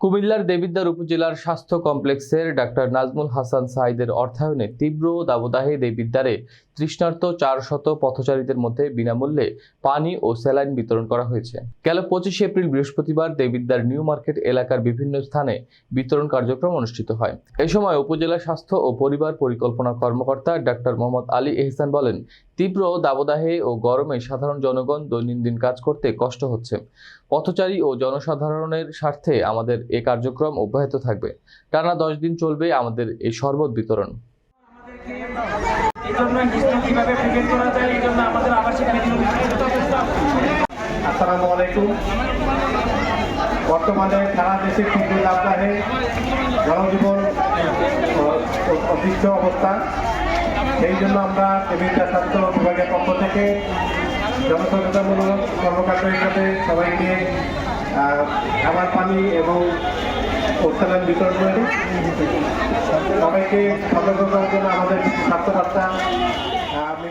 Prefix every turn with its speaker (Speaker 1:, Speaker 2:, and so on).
Speaker 1: কুমিল্লার দেবিদ্বার উপজেলার স্বাস্থ্য কমপ্লেক্সের ডাক্তার নাজমুল হাসান সাইদের অর্থায়নে তীব্র দাবদাহে দেবিদ্বারে তৃষ্ণার্ত চার শত পথচারীদের মধ্যে বিনামূল্যে পানি ও স্যালাইন বিতরণ করা হয়েছে। গেল পঁচিশে এপ্রিল বৃহস্পতিবার দেবিদ্বার নিউ মার্কেট এলাকার বিভিন্ন স্থানে বিতরণ কার্যক্রম অনুষ্ঠিত হয়। এ সময় উপজেলা স্বাস্থ্য ও পরিবার পরিকল্পনা কর্মকর্তা ডাক্তার মোহাম্মদ আলী এহসান বলেন, তীব্র দাবদাহে ও গরমে সাধারণ জনগণ দৈনন্দিন কাজ করতে কষ্ট হচ্ছে। পথচারী ও জনসাধারণের স্বার্থে আমাদের এ কার্যক্রম অব্যাহত থাকবে। টানা দশ দিন চলবে আমাদের এই শরবত বিতরণ।
Speaker 2: বর্তমানে সারা দেশে দাবদাহে জনজীবন অবস্থা। সেই জন্য আমরা কেমিক্যাল স্বাস্থ্য বিভাগের পক্ষ থেকে জনসচেতনমূলক কর্মকাণ্ড সাথে সবাইকে খাবার, পানি এবং ওষুধ বিতরণ করে সবাইকে সতর্ক করার জন্য আমাদের স্বাস্থ্যবার্তা আমি